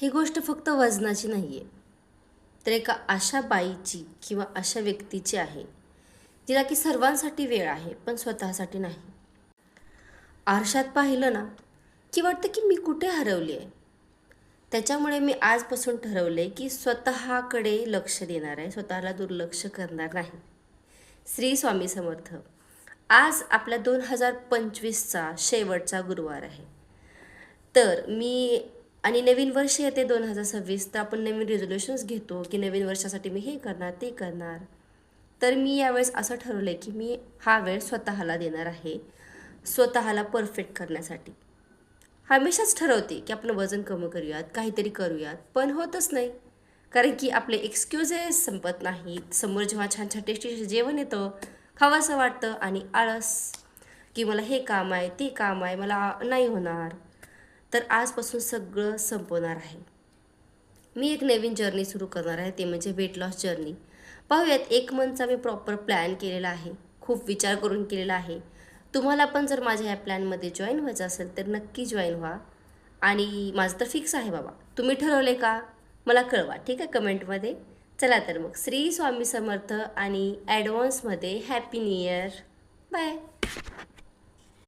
ही गोष्ट फक्त वजनाची नाही आहे तर एका अशा बाईची किंवा अशा व्यक्तीची आहे जिला की सर्वांसाठी वेळ आहे पण स्वतःसाठी नाही. आरशात पाहिलं ना की वाटतं की मी कुठे हरवली आहे? त्याच्यामुळे मी आजपासून ठरवले की स्वतःकडे लक्ष देणार आहे स्वतःला दुर्लक्ष करणार नाही. श्री स्वामी समर्थ आज आपल्या दोन हजार पंचवीसचा शेवटचा गुरुवार आहे. तर मी आणि नवीन वर्ष येते दोन हजार सव्वीस तर आपण नवीन रेझोल्युशन्स घेतो की नवीन वर्षासाठी मी हे करणार ते करणार. तर मी यावेळेस असं ठरवलं आहे की मी हा वेळ स्वतःला देणार आहे स्वतःला परफेक्ट करण्यासाठी. हमेशाच ठरवते की आपण वजन कमी करूयात काहीतरी करूयात पण होतच नाही. कारण की आपले एक्सक्युजेस संपत नाहीत. समोर जेव्हा छान छान टेस्टी जेवण येतं खावंसं वाटतं आणि आळस की मला हे काम आहे ते काम आहे मला नाही होणार. तर आजपासून सगळं संपवणार आहे. मी एक नवीन जर्नी सुरू करणार आहे ते म्हणजे वेट लॉस जर्नी पाहूयात एक मंथचा मी प्रॉपर प्लॅन केलेला आहे. खूप विचार करून केलेला आहे. तुम्हाला पण जर माझ्या या प्लॅनमध्ये जॉईन व्हायचं असेल तर नक्की जॉईन व्हा. आणि माझं तर फिक्स आहे बाबा. तुम्ही ठरवले का? मला कळवा ठीक आहे? कमेंटमध्ये चला तर मग श्री स्वामी समर्थ आणि ॲडव्हान्समध्ये हॅपी न्यू इयर बाय